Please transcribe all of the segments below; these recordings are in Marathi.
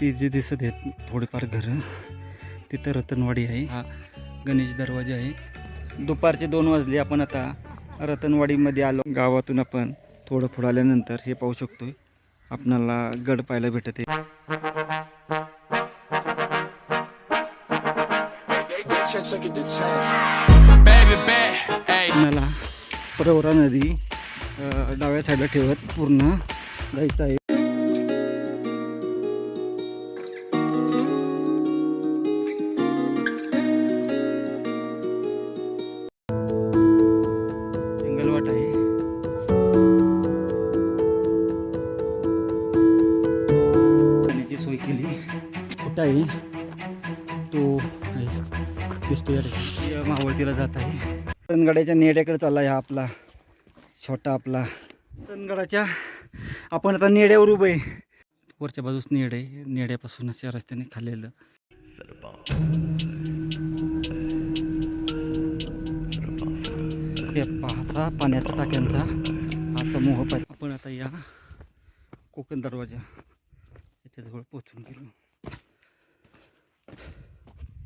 ती जी दिसत आहेत थोडीफार घरं तिथं रतनवाडी आहे. हा गणेश दरवाजा आहे. दुपारचे दोन वाजले आपण आता रतनवाडीमध्ये आलो. गावातून आपण थोडं पुढं आल्यानंतर हे पाहू शकतो आपणाला गड पाहायला भेटत आहे. Baby प्रवरा नदी डाव्या साईडला ठेवत पूर्ण जायचं आहे. कुठं आहे तो आहे. दिसतो या ठिकाणी मावळतीला जात आहे तनगडाच्या नेड्याकडे चालला हा आपला. छोटा आपला. तनगडाच्या आपण आता नेड्यावर उभं आहे. वरच्या बाजूस नेड आहे. नेड्यापासूनच या रस्त्याने खाल्लेलं पाहता पाण्याचा टाक्यांचा हा समूह पाहिजे आपण आता या कोकण दरवाजा याच्या जवळ पोचून गेलो.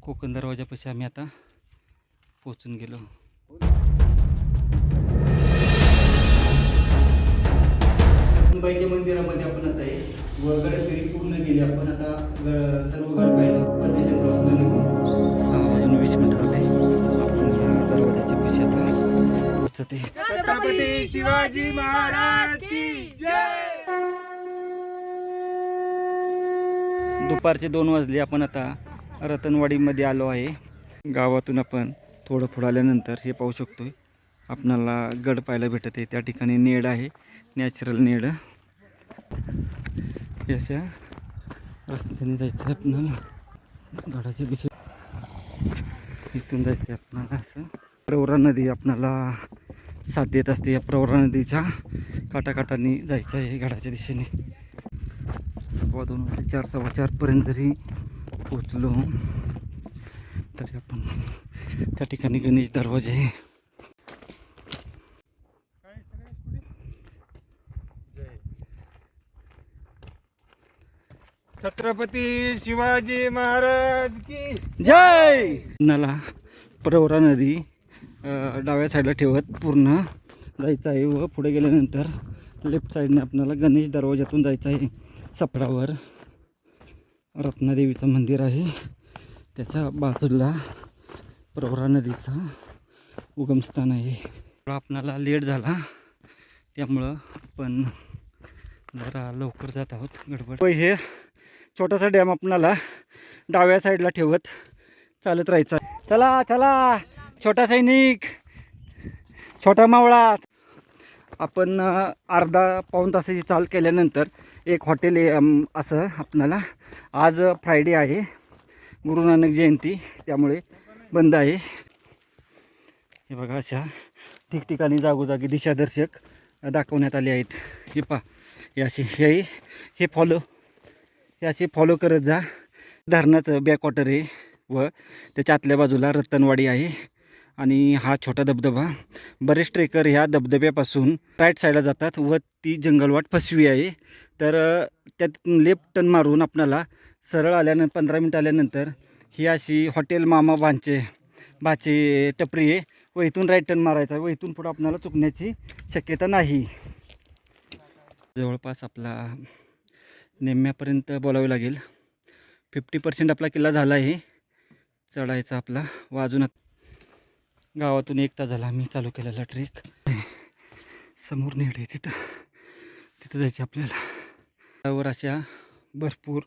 कोकण दरवाजापाशी आम्ही आता पोचून गेलो. मुंबईच्या मंदिरामध्ये आपण आता आहे व गडफेरी पूर्ण केली. आपण आता सर्व गड पाहिलं. परमेश्वर क्रॉसला निघून सहा वाजून वीस मिनिट झाले. आपण या दरवाजाच्या पाशी आता पोचते छत्रपती शिवाजी महाराज की जय! दुपारचे दोन वाजले. आपण आता रतनवाडीमध्ये आलो आहे. गावातून आपण थोडं पुढं आल्यानंतर हे पाहू शकतो आपणाला गड पाहायला भेटत आहे. त्या ठिकाणी नेड आहे. नॅचरल नेड. अशा रस्त्याने जायचं आहे आपणाला. गडाच्या दिशे. इथून जायचं आहे आपणाला असं. प्रवरा नदी आपणाला साथ देत असते. या प्रवरा नदीच्या काटाकाटाने जायचं आहे गडाच्या दिशेने. सव्वा दोन वाजता चार सव्वा चारपर्यंत जरी पोचलो तरी आपण त्या ठिकाणी गणेश दरवाजे आहे. छत्रपती शिवाजी महाराज की जय! नाला प्रवरा नदी डाव्या साईडला ठेवत पूर्ण जायचं आहे व पुढे गेल्यानंतर लेफ्ट साईडने आपल्याला गणेश दरवाजातून जायचं आहे सपडावर. रत्नादेवीचं मंदिर आहे. त्याच्या बाजूला प्रवरा नदीचा उगमस्थान आहे. आपणाला लेट झाला. त्यामुळं आपण जरा लवकर जात आहोत. गडबड. हे छोटासा डॅम आपणाला डाव्या साईडला ठेवत चालत राहायचा. चला चला. छोटा सैनिक. छोटा मावळा. आपण अर्धा पाऊण तासाची चाल केल्यानंतर एक हॉटेल आहे असं आपणाला आज फ्रायडे आहे. गुरु नानक जयंती त्यामुळे बंद आहे. हे बघा अशा ठिकठिकाणी जागोजागी दिशादर्शक दाखवण्यात आले आहेत. हे पा हे असे हे हे फॉलो हे असे फॉलो करत जा. धरणाचं बॅकवॉटर आहे व त्याच्या आतल्या बाजूला रतनवाडी आहे. आणि हा छोटा धबधबा बरेच ट्रेकर ह्या धबधब्यापासून राईट साईडला जातात व ती जंगलवाट फसवी आहे. तर त्यात लेफ्ट टर्न मारून आपणाला सरळ आल्यानंतर पंधरा मिनटं आल्यानंतर ही अशी हॉटेल मामा भांचे बाचे टपरी आहे. व इथून राईट टर्न मारायचा. व इथून पुढं आपणाला चुकण्याची शक्यता नाही. जवळपास आपला नेम्यापर्यंत बोलावे लागेल. फिफ्टी पर्सेंट आपला किल्ला झाला आहे. चढायचा आपला. व अजून गावातून एक तास झाला. आम्ही चालू केलेला ट्रेक समोर नेड आहे. तिथं तिथं जायचं आपल्याला. त्यावर अशा भरपूर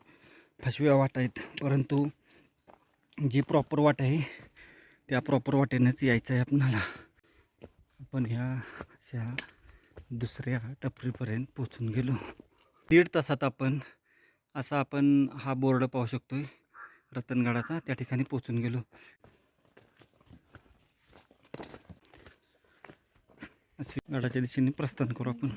फसव्या वाट आहेत. परंतु जी प्रॉपर वाट आहे त्या प्रॉपर वाटेनंच यायचं आहे आपणाला. आपण ह्या अशा दुसऱ्या टपरीपर्यंत पोचून गेलो. दीड तासात आपण असा आपण हा बोर्ड पाहू शकतोय. रतनगडाचा त्या ठिकाणी पोचून गेलो. असे गडाच्या दिशेने प्रस्थान करू आपण.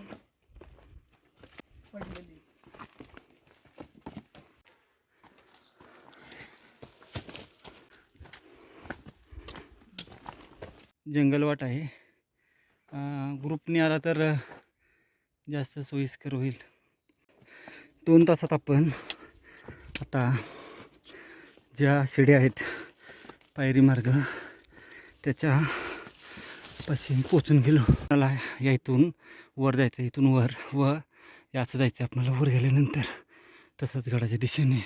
जंगलवाट आहे. ग्रुपने आला तर जास्त सोयीस्कर होईल. दोन तासात आपण आता ज्या शिड्या आहेत पायरी मार्ग त्याच्या पाशी पोचून गेलो. मला या इथून वर जायचं इथून वर व याचं जायचं आपल्याला वर गेल्यानंतर. तसंच गडाच्या दिशेने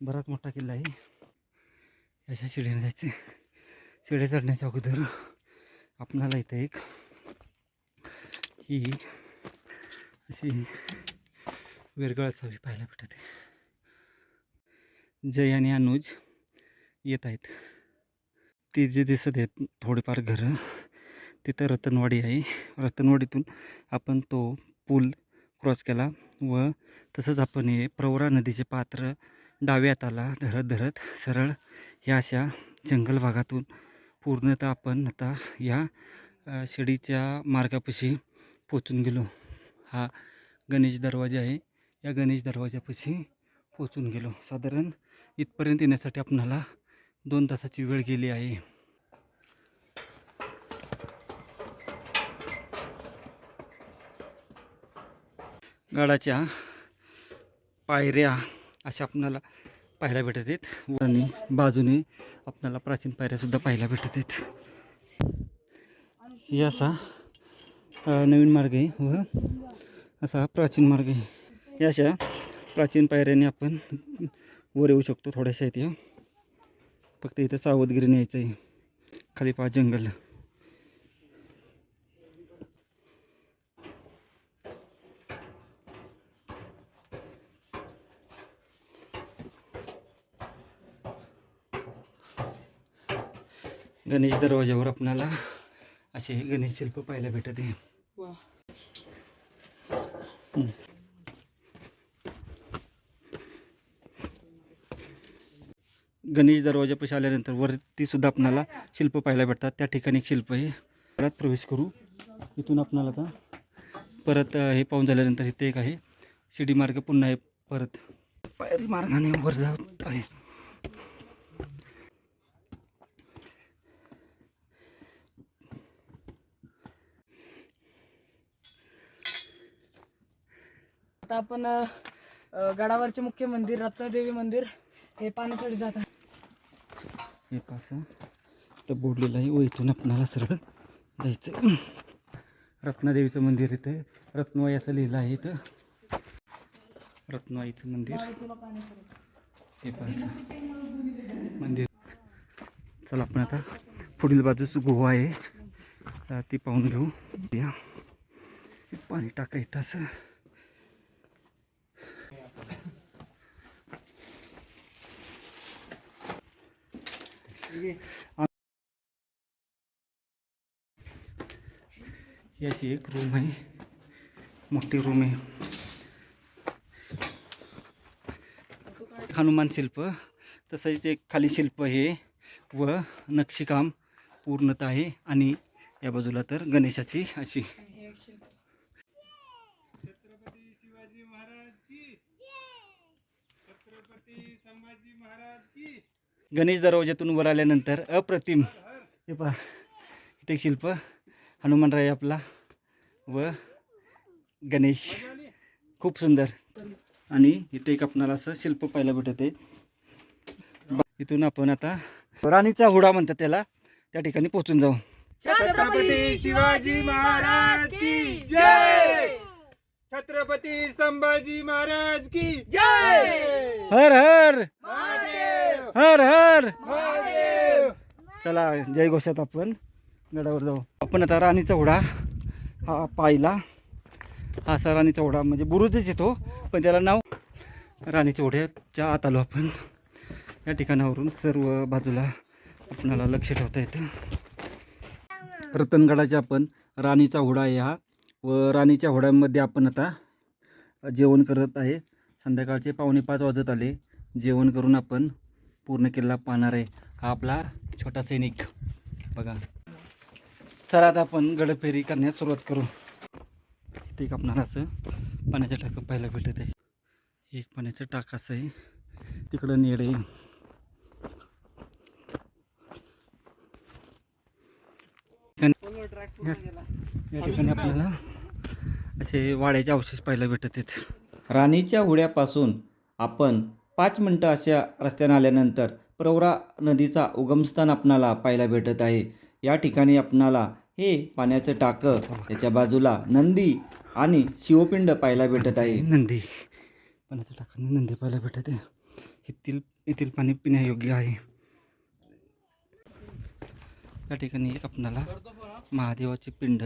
बराच मोठा किल्ला आहे. अशा शिडीने जायचं शिडे चढण्याच्या अगोदर आपणाला इथं एक ही अशी वेरगळ चावी पाहायला भेटते. जय आणि अनुज येत आहेत. ती जे दिसत आहेत थोडेफार घरं तिथं रतनवाडी आहे. रतनवाडीतून आपण तो पूल क्रॉस केला व तसंच आपण हे प्रवरा नदीचे पात्र डाव्या हाताला धरत धरत सरळ ह्या अशा जंगल भागातून पूर्णतः आपण आता या शिडीच्या मार्गापाशी पोचून गेलो. हा गणेश दरवाजा आहे. या गणेश दरवाजापाशी पोचून गेलो. साधारण इथपर्यंत येण्यासाठी आपणाला दोन तासाची वेळ गेली आहे. गडाच्या पायऱ्या अशा आपणाला पाहायला भेटत आहेत. आणि बाजूने आपल्याला प्राचीन पायऱ्यासुद्धा पाहायला भेटत आहेत. हे असा नवीन मार्ग आहे व असा हा प्राचीन मार्ग आहे. या अशा प्राचीन पायऱ्याने आपण वर येऊ शकतो थोड्याशा इथे. फक्त इथं सावधगिरीने यायचं आहे खाली पहा जंगल. गणेश दरवाजावर आपणाला असे गणेश शिल्प पाहायला भेटत आहे. गणेश दरवाजापाशी आल्यानंतर वरती सुद्धा आपणाला शिल्प पाहायला भेटतात. त्या ठिकाणी एक शिल्प आहे. परत प्रवेश करू. इथून आपणाला आता परत हे पाहून झाल्यानंतर इथे एक आहे. शिडी मार्ग पुन्हा आहे परत. पायरी मार्गाने वर जात आहे. आता आपण गडावरचे मुख्य मंदिर रत्नदेवी मंदिर हे पाहण्यासाठी जात आहे हे पास तर बोडलेलं आहे. व इथून आपणाला सरळ जायचं रत्नादेवीचं मंदिर इथं आहे. रत्नवाई असं लिहिलं आहे इथं. रत्नवाईचं मंदिर. हे पास मंदिर. चला आपण आता पुढील बाजूस गुहा आहे. ती पाहून घेऊ. या. पाणी टाकायचं असं. ही अशी एक रूम आहे. मोठी रूम आहे. हनुमान शिल्प. तसंच एक खाली शिल्प हे व नक्षीकाम पूर्णत आहे आणि या बाजूला तर गणेशाची अशी. छत्रपती शिवाजी महाराज संभाजी गणेश दरवाज्यातून वर आल्यानंतर अप्रतिम. हे पहा इथे शिल्प. हनुमानराय आपला व गणेश. खूप सुंदर. आणि इथे एक आपणाला असं शिल्प पाहायला भेटत आहे. इथून आपण आता राणीचा हुडा म्हणतात त्याला त्या ठिकाणी पोचून जाऊ. छत्रपती शिवाजी महाराज की जय! छत्रपती संभाजी महाराज की जय! हर हर! हर हर! चला जय घोषात आपण. गडावर जाऊ. आपण आता राणीचा चौडा हा पाहिला. हा असा राणी चौडा म्हणजे बुरुजच येतो पण त्याला नाव राणी चौड्याच्या आत आलो आपण. या ठिकाणावरून सर्व बाजूला आपणाला लक्ष ठेवता येतं. रतनगडाच्या आपण राणीचा होडा आहे हा. व राणीच्या होड्यामध्ये आपण आता जेवण करत आहे. संध्याकाळचे पावणे पाच वाजत आले. जेवण करून आपण पूर्ण किल्ला पाहणार आहे. हा आपला छोटा सैनिक. बघा. चला आता आपण गडफेरी करण्यास सुरुवात करू. ते एक आपणाला असं. पाण्याचं टाकं पाहायला भेटत आहे. एक पाण्याचं टाक असं आहे. तिकडं नेड आहे. या या ठिकाणी आपल्याला असे वाड्याचे अवशेष पाहायला भेटत आहेत. राणीच्या होड्यापासून आपण पाच मिनटं अशा रस्त्याने आल्यानंतर प्रवरा नदीचा उगमस्थान आपणाला पाहायला भेटत आहे. या ठिकाणी आपणाला हे पाण्याचं टाकं त्याच्या बाजूला नंदी आणि शिवपिंड पाहायला भेटत आहे. नंदी. पाण्याचं टाकं नंदी पाहायला भेटत आहे. येथील येथील पाणी पिण्यायोग्य आहे. या ठिकाणी एक आपणाला महादेवाचे पिंड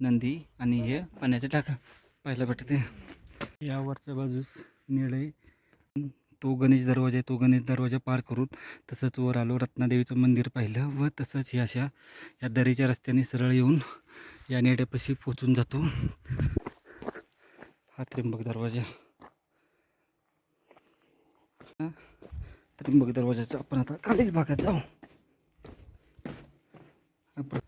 नंदी आणि हे पाण्याचे टाका पाहायला भेटते आहे. यावरच्या बाजूस निळे तो गणेश दरवाजा आहे तो गणेश दरवाजा पार करून तसंच वर आलो रत्नादेवीचं मंदिर पाहिलं व तसंच ही अशा या दरीच्या रस्त्याने सरळ येऊन या नेड्यापाशी पोचून जातो. हा त्र्यंबक दरवाजा. त्रिंबक त्र्यंबक दरवाजाचा आपण आता खालील भागात जाऊ हा प्र-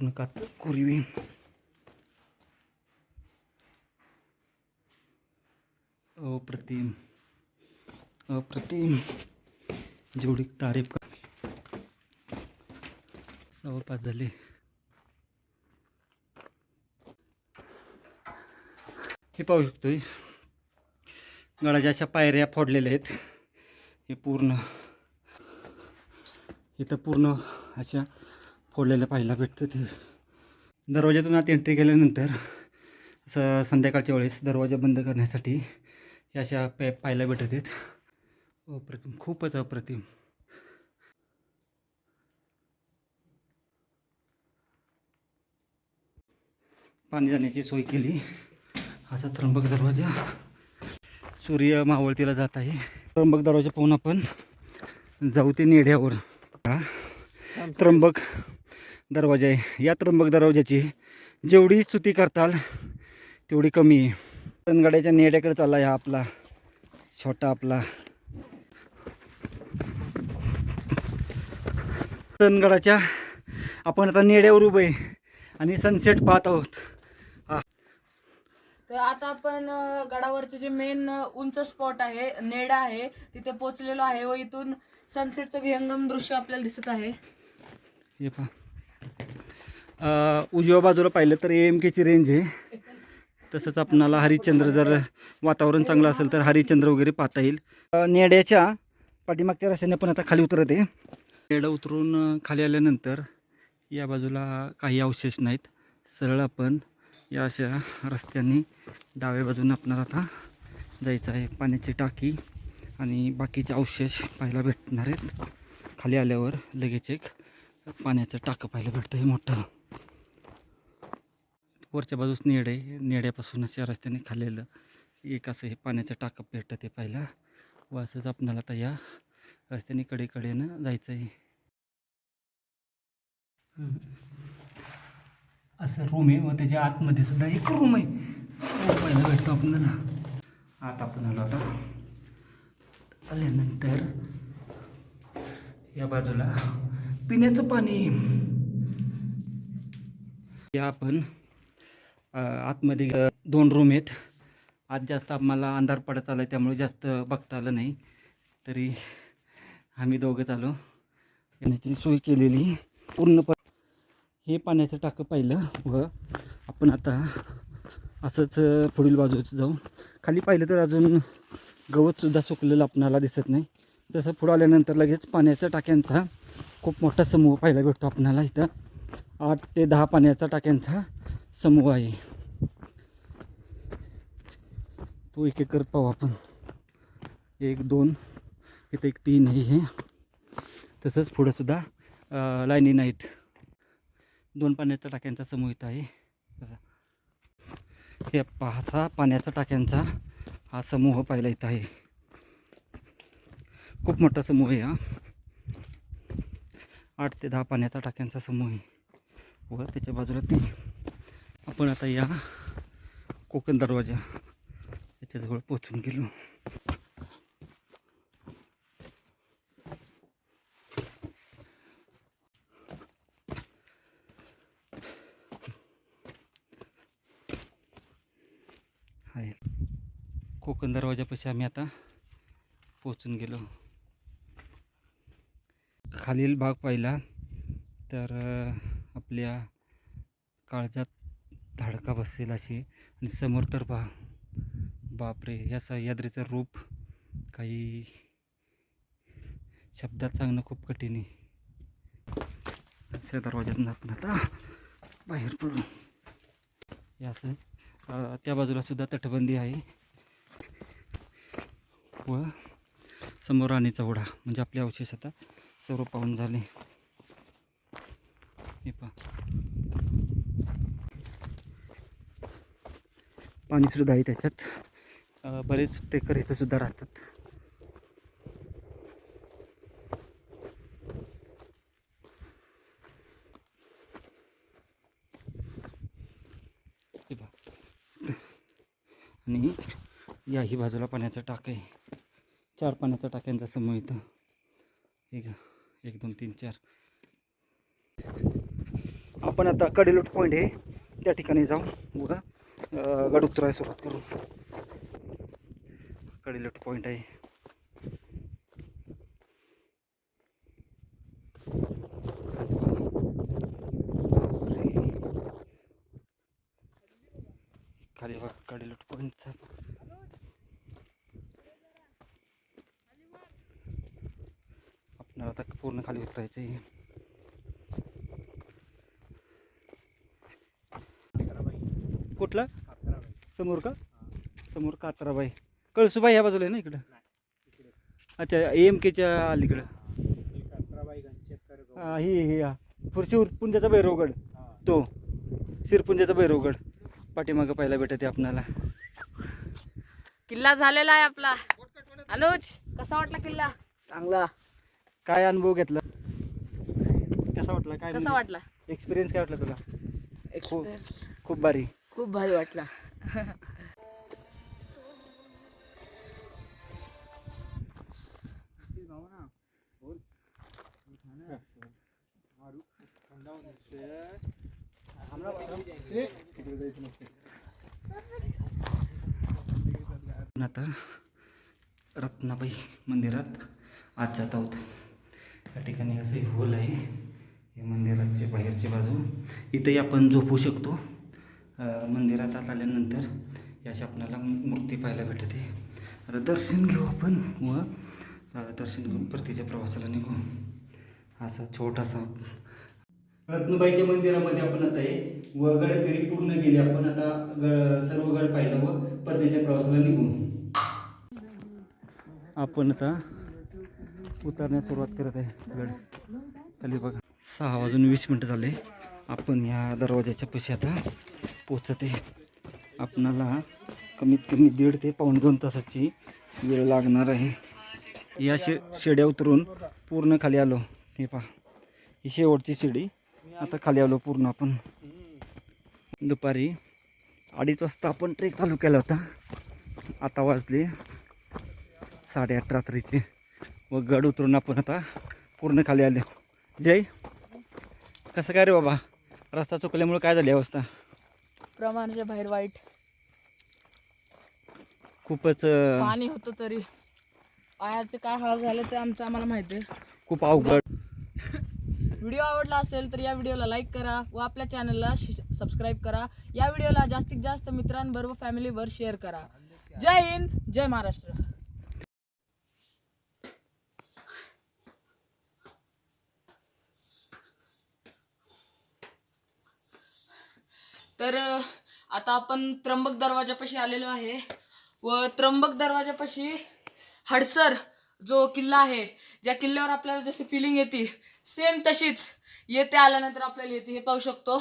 पूर्ण कात कुरवी अप्रतिम अप्रतिम. जेवढी तारीफ का सव्वा पाच झाले. हे पाहू शकतोय. गडाच्या अशा पायऱ्या फोडलेल्या आहेत. हे पूर्ण इथं पूर्ण अशा फोडलेल्या पाहायला भेटतं ते. दरवाजातून आत एंट्री केल्यानंतर स संध्याकाळच्या वेळेस दरवाजा बंद करण्यासाठी या अशा पॅ पाहायला भेटत आहेत. अप्रतिम खूपच अप्रतिम. पाणी जाण्याची सोय केली. असा त्र्यंबक दरवाजा. सूर्य मावळतीला जात आहे. त्र्यंबक दरवाजा पाहून आपण जाऊ ते नेढ्यावर हा त्र्यंबक दरवाजा आहे. या त्र्यंबक दरवाजाची जेवढी स्तुती करताल तेवढी कमी आहे. तनगड्याच्या नेड्याकडे चालला हा आपला छोटा आपला. तनगडाच्या आपण आता नेड्यावर उभे आहे आणि सनसेट पाहत आहोत. तर आता आपण गडावरचे जे मेन उंच स्पॉट आहे नेडा आहे तिथे पोहोचलेलो आहे व इथून सनसेटचं विहंगम दृश्य आपल्याला दिसत आहे. हे पहा. उजव्या बाजूला पाहिलं तर एम केची रेंज आहे. तसंच आपणाला हरिश्चंद्र जर वातावरण चांगलं असेल तर हरिश्चंद्र वगैरे पाहता येईल. नेड्याच्या पाठीमागच्या रस्त्याने पण आता खाली उतरत आहे. नेडं उतरून खाली आल्यानंतर या बाजूला काही अवशेष नाहीत. सरळ आपण या अशा रस्त्याने डाव्या बाजूने आपणाला आता जायचं आहे. पाण्याची टाकी आणि बाकीचे अवशेष पाहायला भेटणार आहेत. खाली आल्यावर लगेच एक पाण्याचं टाकं पाहायला भेटतं हे मोठं. वरच्या बाजूस नेड आहे नेड्यापासून अशा रस्त्याने खाल्लेलं. एक असं हे पाण्याचं टाकं भेटतं ते पाहिलं. व असंच आपणाला आता या रस्त्याने कडेकडेनं जायचं आहे. असं रूम आहे व त्याच्या आतमध्ये सुद्धा एक रूम आहे. तो पाहायला भेटतो आपल्याला. आत आपण आलो आता. आल्यानंतर या बाजूला पिण्याचं पाणी. या आपण आतमध्ये दोन रूम आहेत. आज जास्त आम्हाला अंधार पडत आला त्यामुळे जास्त बघता आलं नाही. तरी आम्ही दोघंच आलो पाण्याची सोय केलेली. पूर्णपणे हे पाण्याचं टाकं पाहिलं व आपण आता असंच पुढील बाजूचं जाऊ. खाली पाहिलं तर अजून गवतसुद्धा सुकलेलं आपणाला दिसत नाही. तसं पुढं आल्यानंतर लगेच पाण्याच्या टाक्यांचा खूप मोठा समूह पाहायला भेटतो आपणाला इथं. आठ ते दहा पाण्याचा टाक्यांचा समूह आहे तो एक एक करत पाहू आपण. एक दोन इथं एक तीन आहे हे. तसंच पुढंसुद्धा लाईनी नाहीत. दोन पाण्याच्या टाक्यांचा समूह इथं आहे. असा हे पाहता पाण्याचा टाक्यांचा हा समूह पाहिला इथं आहे. खूप मोठा समूह आहे हा. आठ ते दहा पाण्याचा टाक्यांचा समूह आहे. व त्याच्या बाजूला ती आपण आता या कोकण दरवाजा याच्याजवळ पोचून गेलो. आहे कोकण दरवाजापाशी आम्ही आता पोचून गेलो. खालील भाग पाहिला तर आपल्या काळजात धडका बसेल अशी. आणि समोर तर पहा. बापरे या सह्याद्रीचं रूप काही शब्दात सांगणं खूप कठीण आहे. दुसऱ्या दरवाज्यातून आपण आता बाहेर पडू. याचं त्या बाजूला सुद्धा तटबंदी आहे. व समोर आणि ओढा म्हणजे आपले अवशेष आता सर्व पाहून झाले. हे पहा. पाणीसुद्धा आहे त्याच्यात. बरेच टेकर इथं सुद्धा राहतात. हे आणि याही बाजूला पाण्याचा टाक आहे. चार पाण्याच्या टाक्यांचा समूह इथं. एक एक दोन तीन चार. आपण आता कडेलोट पॉईंट आहे. त्या ठिकाणी जाऊ. बघा. गड उतरायला सुरुवात करू लेफ्ट पॉईंट आहे. खाली बघा. कडे खाली पॉईंटचा आपल्याला आता पूर्ण खाली उतरायचं आहे कुठला? समोर का? समोर कात्राबाई. कळसुबाई ह्या बाजूला आहे ना इकडं? अच्छा एम केच्या अलीकडं. हा ही ही हा. पुढची पुंजाचा भैरवगड. तो. शिरपुंजाचा भैरवगड. पाठीमागं पाहायला भेटते आपणाला. किल्ला झालेला आहे आपला. अनुज कसा वाटला किल्ला? चांगला. काय अनुभव घेतला? कसा वाटला? काय कसा वाटला? एक्सपिरियन्स काय वाटला तुला? खूप खूप भारी. खूप भारी वाटला. आता रत्नाबाई मंदिरात आज जात आहोत. त्या ठिकाणी असे होल आहे. हे मंदिराचे बाहेरची बाजू इथेही आपण झोपू शकतो. मंदिरात आत आल्यानंतर याची आपल्याला मूर्ती पाहायला भेटते. आता दर्शन घेऊ आपण व दर्शन घेऊन परतीच्या प्रवासाला निघू. असा छोटासा रत्नबाईच्या मंदिरामध्ये आपण आता आहे व गडफेरी पूर्ण केली आपण आता ग सर्व गड पाहिलं व परतीच्या प्रवासाला निघू. आपण आता उतरण्यास सुरुवात करत आहे गड. खाली बघा. सहा वाजून वीस मिनटं झाले. आपण या दरवाजाच्या पैसे आता पोचते. आपणाला कमीत कमी दीड ते पाऊण दोन तासाची वेळ लागणार आहे. या शे शेड्या उतरून पूर्ण खाली आलो. हे पहा ही शेवटची शिडी. आता खाली आलो पूर्ण आपण. दुपारी अडीच वाजता आपण ट्रेक चालू केला होता. आता वाजले साडेआठ रात्रीचे. व गड उतरून आपण आता पूर्ण खाली आले. जय. कसं काय रे बाबा? रस्ता चुकल्यामुळे काय झाली अवस्था? प्रमाणाच्या बाहेर वाईट. खूपच अं, पाणी होतं तरी. पायाचे काय हाल झाले ते आमचं आम्हाला माहिती आहे. खूप अवघड. व्हिडिओ आवडला असेल तर या व्हिडिओला लाईक करा व आपल्या चॅनलला सबस्क्राईब करा. या व्हिडिओला जास्तीत जास्त मित्रांबरोबर फॅमिलीवर शेअर करा. जय हिंद जय महाराष्ट्र. तर आता आपण त्र्यंबक दरवाजापाशी आलेलो आहे व त्र्यंबक दरवाजापाशी हडसर जो किल्ला आहे ज्या किल्ल्यावर आपल्याला जशी फिलिंग येते सेम तशीच येते आल्यानंतर आपल्याला येते हे पाहू शकतो.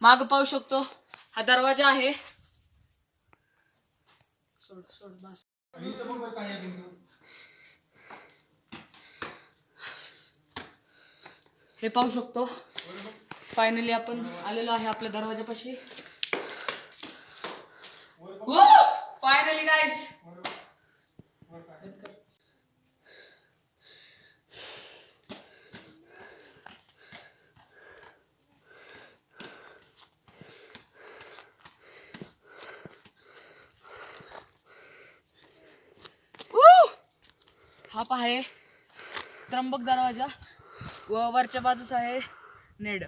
माग पाहू शकतो. हा दरवाजा आहे. सोड सोड बस. हे पाहू शकतो. फायनली आपण आलेलो आहे आपल्या दरवाजापाशी फायनली गाईज हा पहा त्र्यंबक दरवाजा. व वरच्या बाजूच आहे नेड.